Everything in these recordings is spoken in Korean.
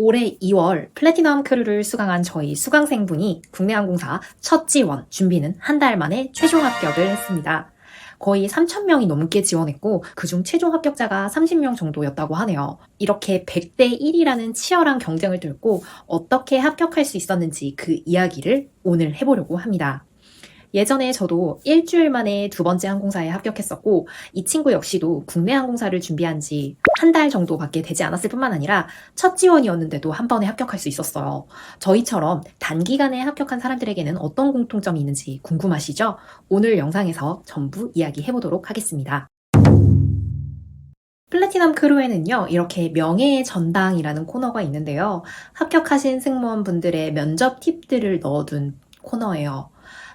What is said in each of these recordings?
올해 2월 플래티넘 크루를 수강한 저희 수강생분이 국내항공사 첫 지원 준비는 한 달 만에 최종 합격을 했습니다. 거의 3,000명이 넘게 지원했고, 그중 최종 합격자가 30명 정도였다고 하네요. 이렇게 100대 1이라는 치열한 경쟁을 뚫고 어떻게 합격할 수 있었는지 그 이야기를 오늘 해보려고 합니다. 예전에 저도 일주일 만에 두 번째 항공사에 합격했었고, 이 친구 역시도 국내 항공사를 준비한 지 한 달 정도밖에 되지 않았을 뿐만 아니라 첫 지원이었는데도 한 번에 합격할 수 있었어요. 저희처럼 단기간에 합격한 사람들에게는 어떤 공통점이 있는지 궁금하시죠? 오늘 영상에서 전부 이야기해 보도록 하겠습니다. 플래티넘 크루에는요, 이렇게 명예의 전당이라는 코너가 있는데요. 합격하신 승무원분들의 면접 팁들을 넣어둔 코너예요.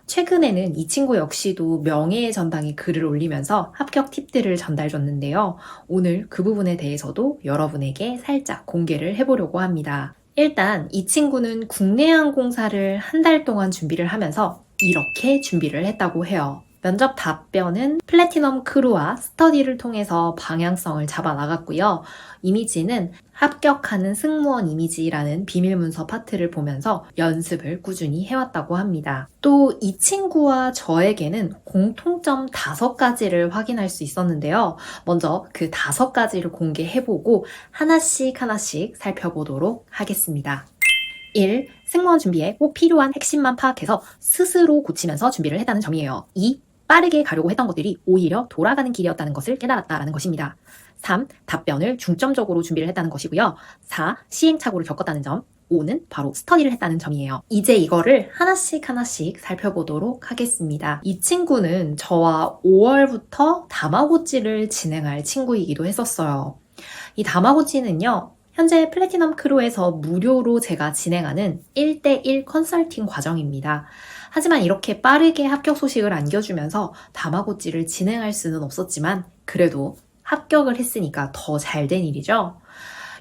최근에는 이 친구 역시도 명예의 전당에 글을 올리면서 합격 팁들을 전달줬는데요. 오늘 그 부분에 대해서도 여러분에게 살짝 공개를 해보려고 합니다. 일단 이 친구는 국내 항공사를 한 달 동안 준비를 하면서 이렇게 준비를 했다고 해요. 면접 답변은 플래티넘 크루와 스터디를 통해서 방향성을 잡아 나갔고요. 이미지는 합격하는 승무원 이미지라는 비밀 문서 파트를 보면서 연습을 꾸준히 해왔다고 합니다. 또 이 친구와 저에게는 공통점 다섯 가지를 확인할 수 있었는데요. 먼저 그 다섯 가지를 공개해보고 하나씩 하나씩 살펴보도록 하겠습니다. 1. 승무원 준비에 꼭 필요한 핵심만 파악해서 스스로 고치면서 준비를 했다는 점이에요. 2. 빠르게 가려고 했던 것들이 오히려 돌아가는 길이었다는 것을 깨달았다라는 것입니다. 3. 답변을 중점적으로 준비를 했다는 것이고요. 4. 시행착오를 겪었다는 점. 5는 바로 스터디를 했다는 점이에요. 이제 이거를 하나씩 하나씩 살펴보도록 하겠습니다. 이 친구는 저와 5월부터 다마고찌를 진행할 친구이기도 했었어요. 이 다마고찌는요, 현재 플래티넘 크루에서 무료로 제가 진행하는 1대1 컨설팅 과정입니다. 하지만 이렇게 빠르게 합격 소식을 안겨주면서 다마고찌를 진행할 수는 없었지만 그래도 합격을 했으니까 더 잘 된 일이죠.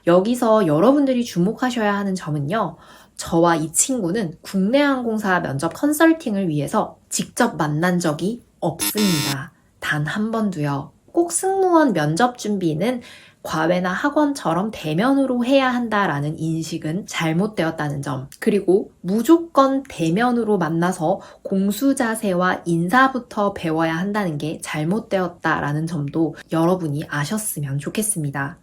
여기서 여러분들이 주목하셔야 하는 점은요. 저와 이 친구는 국내 항공사 면접 컨설팅을 위해서 직접 만난 적이 없습니다. 단 한 번도요. 꼭 승무원 면접 준비는 과외나 학원처럼 대면으로 해야 한다라는 인식은 잘못되었다는 점. 그리고 무조건 대면으로 만나서 공수 자세와 인사부터 배워야 한다는 게 잘못되었다라는 점도 여러분이 아셨으면 좋겠습니다.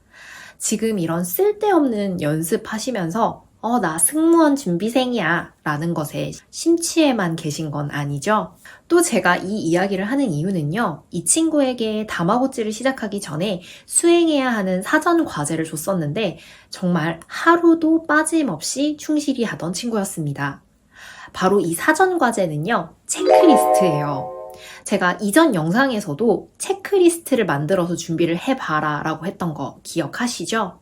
지금 이런 쓸데없는 연습하시면서 어, 나 승무원 준비생이야. 라는 것에 심취해만 계신 건 아니죠? 또 제가 이 이야기를 하는 이유는요, 이 친구에게 다마고찌를 시작하기 전에 수행해야 하는 사전 과제를 줬었는데, 정말 하루도 빠짐없이 충실히 하던 친구였습니다. 바로 이 사전 과제는요, 체크리스트예요. 제가 이전 영상에서도 체크리스트를 만들어서 준비를 해봐라 라고 했던 거 기억하시죠?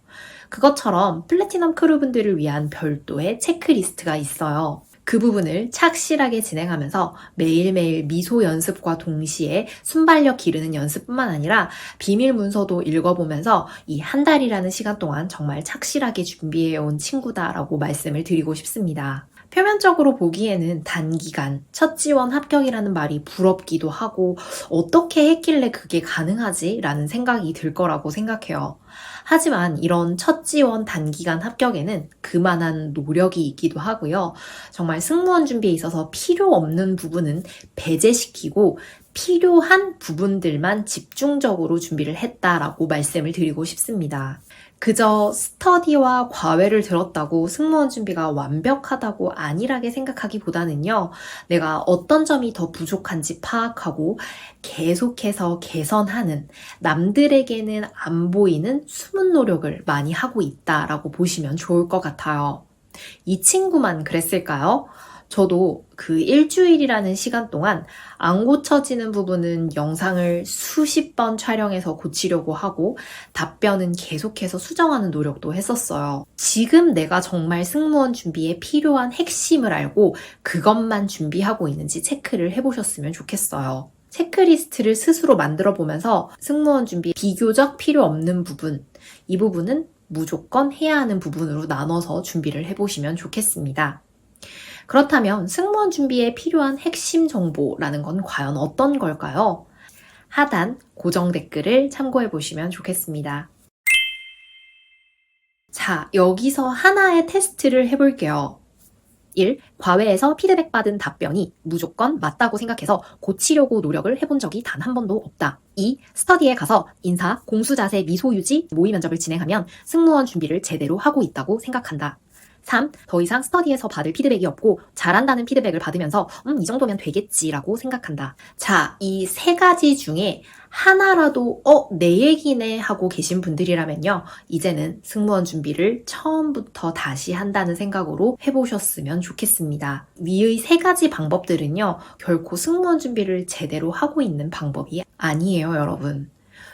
그것처럼 플래티넘 크루분들을 위한 별도의 체크리스트가 있어요. 그 부분을 착실하게 진행하면서 매일매일 미소 연습과 동시에 순발력 기르는 연습뿐만 아니라 비밀 문서도 읽어보면서 이 한 달이라는 시간 동안 정말 착실하게 준비해온 친구다라고 말씀을 드리고 싶습니다. 표면적으로 보기에는 단기간 첫 지원 합격이라는 말이 부럽기도 하고 어떻게 했길래 그게 가능하지? 라는 생각이 들 거라고 생각해요. 하지만 이런 첫 지원 단기간 합격에는 그만한 노력이 있기도 하고요. 정말 승무원 준비에 있어서 필요 없는 부분은 배제시키고 필요한 부분들만 집중적으로 준비를 했다라고 말씀을 드리고 싶습니다. 그저 스터디와 과외를 들었다고 승무원 준비가 완벽하다고 안일하게 생각하기보다는요, 내가 어떤 점이 더 부족한지 파악하고 계속해서 개선하는 남들에게는 안 보이는 숨은 노력을 많이 하고 있다라고 보시면 좋을 것 같아요. 이 친구만 그랬을까요? 저도 그 일주일이라는 시간 동안 안 고쳐지는 부분은 영상을 수십 번 촬영해서 고치려고 하고 답변은 계속해서 수정하는 노력도 했었어요. 지금 내가 정말 승무원 준비에 필요한 핵심을 알고 그것만 준비하고 있는지 체크를 해보셨으면 좋겠어요. 체크리스트를 스스로 만들어 보면서 승무원 준비 비교적 필요 없는 부분, 이 부분은 무조건 해야 하는 부분으로 나눠서 준비를 해보시면 좋겠습니다. 그렇다면 승무원 준비에 필요한 핵심 정보라는 건 과연 어떤 걸까요? 하단 고정 댓글을 참고해 보시면 좋겠습니다. 자, 여기서 하나의 테스트를 해볼게요. 1. 과외에서 피드백 받은 답변이 무조건 맞다고 생각해서 고치려고 노력을 해본 적이 단 한 번도 없다. 2. 스터디에 가서 인사, 공수 자세, 미소 유지, 모의 면접을 진행하면 승무원 준비를 제대로 하고 있다고 생각한다. 3. 더 이상 스터디에서 받을 피드백이 없고 잘한다는 피드백을 받으면서 음, 이 정도면 되겠지라고 생각한다. 자, 이 세 가지 중에 하나라도 어, 내 얘기네 하고 계신 분들이라면요. 이제는 승무원 준비를 처음부터 다시 한다는 생각으로 해보셨으면 좋겠습니다. 위의 세 가지 방법들은요. 결코 승무원 준비를 제대로 하고 있는 방법이 아니에요, 여러분.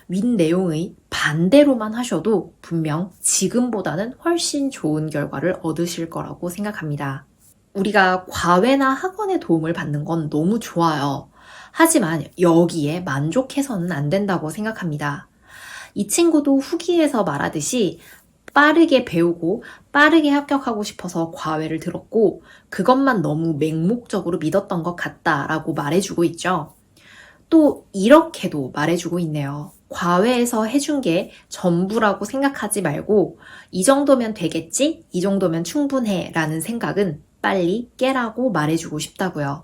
윗 내용의 반대로만 하셔도 분명 지금보다는 훨씬 좋은 결과를 얻으실 거라고 생각합니다. 우리가 과외나 학원의 도움을 받는 건 너무 좋아요. 하지만 여기에 만족해서는 안 된다고 생각합니다. 이 친구도 후기에서 말하듯이 빠르게 배우고 빠르게 합격하고 싶어서 과외를 들었고 그것만 너무 맹목적으로 믿었던 것 같다라고 말해주고 있죠. 또 이렇게도 말해주고 있네요. 과외에서 해준 게 전부라고 생각하지 말고 이 정도면 되겠지? 이 정도면 충분해 라는 생각은 빨리 깨라고 말해주고 싶다고요.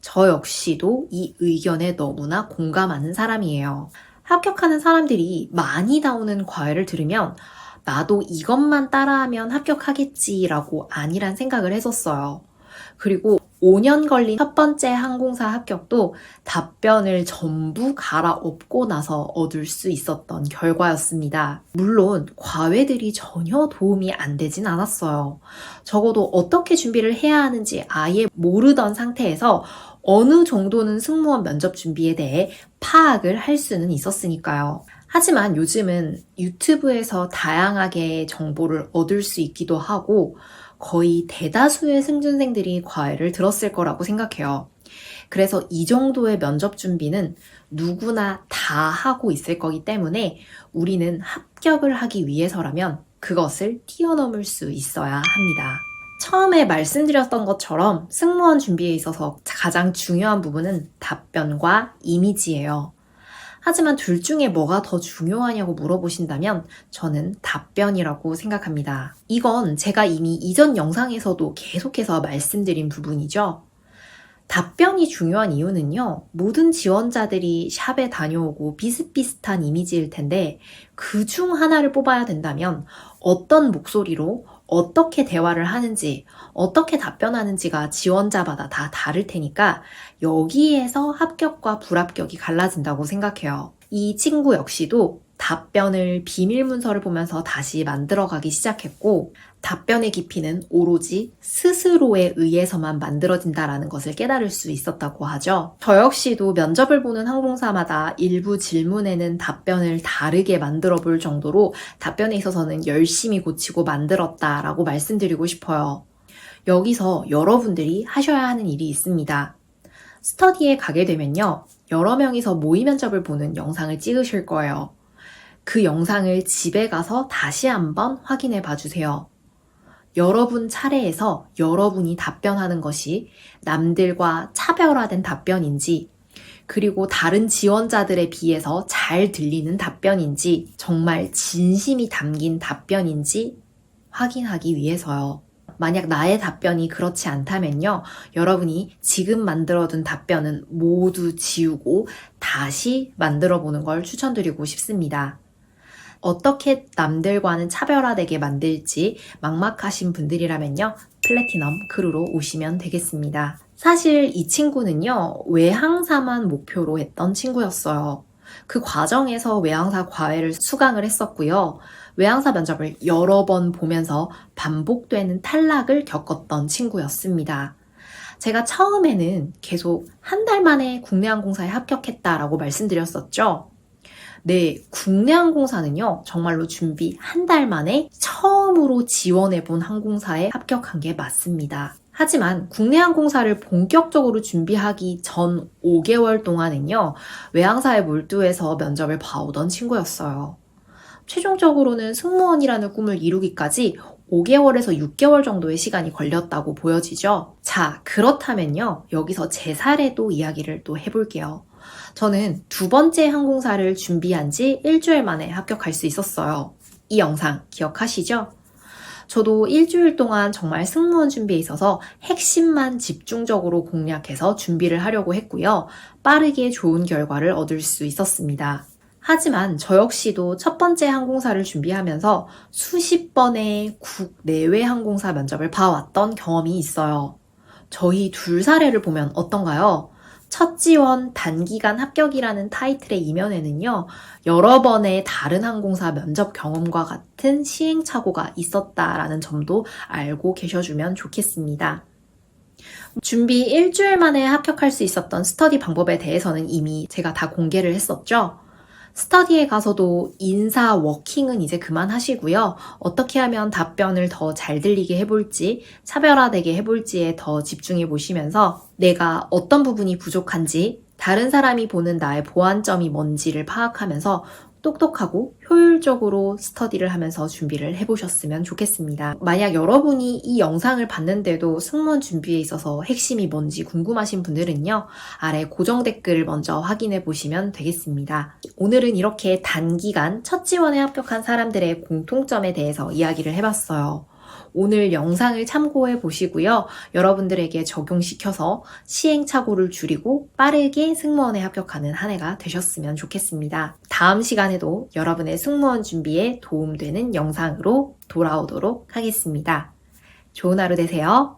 저 역시도 이 의견에 너무나 공감하는 사람이에요. 합격하는 사람들이 많이 나오는 과외를 들으면 나도 이것만 따라하면 합격하겠지라고 아니란 생각을 했었어요. 그리고 5년 걸린 첫 번째 항공사 합격도 답변을 전부 갈아엎고 나서 얻을 수 있었던 결과였습니다. 물론 과외들이 전혀 도움이 안 되진 않았어요. 적어도 어떻게 준비를 해야 하는지 아예 모르던 상태에서 어느 정도는 승무원 면접 준비에 대해 파악을 할 수는 있었으니까요. 하지만 요즘은 유튜브에서 다양하게 정보를 얻을 수 있기도 하고 거의 대다수의 승준생들이 과외를 들었을 거라고 생각해요. 그래서 이 정도의 면접 준비는 누구나 다 하고 있을 거기 때문에 우리는 합격을 하기 위해서라면 그것을 뛰어넘을 수 있어야 합니다. 처음에 말씀드렸던 것처럼 승무원 준비에 있어서 가장 중요한 부분은 답변과 이미지예요. 하지만 둘 중에 뭐가 더 중요하냐고 물어보신다면 저는 답변이라고 생각합니다. 이건 제가 이미 이전 영상에서도 계속해서 말씀드린 부분이죠. 답변이 중요한 이유는요, 모든 지원자들이 샵에 다녀오고 비슷비슷한 이미지일 텐데, 그 중 하나를 뽑아야 된다면, 어떤 목소리로, 어떻게 대화를 하는지, 어떻게 답변하는지가 지원자마다 다 다를 테니까, 여기에서 합격과 불합격이 갈라진다고 생각해요. 이 친구 역시도 답변을 비밀 문서를 보면서 다시 만들어가기 시작했고, 답변의 깊이는 오로지 스스로에 의해서만 만들어진다라는 것을 깨달을 수 있었다고 하죠. 저 역시도 면접을 보는 항공사마다 일부 질문에는 답변을 다르게 만들어 볼 정도로 답변에 있어서는 열심히 고치고 만들었다라고 말씀드리고 싶어요. 여기서 여러분들이 하셔야 하는 일이 있습니다. 스터디에 가게 되면요. 여러 명이서 모의 면접을 보는 영상을 찍으실 거예요. 그 영상을 집에 가서 다시 한번 확인해 봐 주세요. 여러분 차례에서 여러분이 답변하는 것이 남들과 차별화된 답변인지, 그리고 다른 지원자들에 비해서 잘 들리는 답변인지, 정말 진심이 담긴 답변인지 확인하기 위해서요. 만약 나의 답변이 그렇지 않다면요. 여러분이 지금 만들어둔 답변은 모두 지우고 다시 만들어 보는 걸 추천드리고 싶습니다. 어떻게 남들과는 차별화되게 만들지 막막하신 분들이라면요. 플래티넘 크루로 오시면 되겠습니다. 사실 이 친구는요, 외항사만 목표로 했던 친구였어요. 그 과정에서 외항사 과외를 수강을 했었고요. 외항사 면접을 여러 번 보면서 반복되는 탈락을 겪었던 친구였습니다. 제가 처음에는 계속 한 달 만에 국내 항공사에 합격했다라고 말씀드렸었죠. 네, 국내 항공사는요, 정말로 준비 한 달 만에 처음으로 지원해본 항공사에 합격한 게 맞습니다. 하지만 국내 항공사를 본격적으로 준비하기 전 5개월 동안은요, 외항사에 몰두해서 면접을 봐오던 친구였어요. 최종적으로는 승무원이라는 꿈을 이루기까지 5개월에서 6개월 정도의 시간이 걸렸다고 보여지죠. 자, 그렇다면요. 여기서 제 사례도 이야기를 또 해볼게요. 저는 두 번째 항공사를 준비한 지 일주일 만에 합격할 수 있었어요. 이 영상 기억하시죠? 저도 일주일 동안 정말 승무원 준비에 있어서 핵심만 집중적으로 공략해서 준비를 하려고 했고요. 빠르게 좋은 결과를 얻을 수 있었습니다. 하지만 저 역시도 첫 번째 항공사를 준비하면서 수십 번의 국내외 항공사 면접을 봐왔던 경험이 있어요. 저희 둘 사례를 보면 어떤가요? 첫 지원 단기간 합격이라는 타이틀의 이면에는요, 여러 번의 다른 항공사 면접 경험과 같은 시행착오가 있었다라는 점도 알고 계셔주면 좋겠습니다. 준비 일주일 만에 합격할 수 있었던 스터디 방법에 대해서는 이미 제가 다 공개를 했었죠. 스터디에 가서도 인사 워킹은 이제 그만하시고요. 어떻게 하면 답변을 더 잘 들리게 해볼지, 차별화되게 해볼지에 더 집중해 보시면서 내가 어떤 부분이 부족한지, 다른 사람이 보는 나의 보완점이 뭔지를 파악하면서 똑똑하고 효율적으로 스터디를 하면서 준비를 해보셨으면 좋겠습니다. 만약 여러분이 이 영상을 봤는데도 승무원 준비에 있어서 핵심이 뭔지 궁금하신 분들은요, 아래 고정 댓글을 먼저 확인해 보시면 되겠습니다. 오늘은 이렇게 단기간 첫 지원에 합격한 사람들의 공통점에 대해서 이야기를 해봤어요. 오늘 영상을 참고해 보시고요. 여러분들에게 적용시켜서 시행착오를 줄이고 빠르게 승무원에 합격하는 한 해가 되셨으면 좋겠습니다. 다음 시간에도 여러분의 승무원 준비에 도움되는 영상으로 돌아오도록 하겠습니다. 좋은 하루 되세요.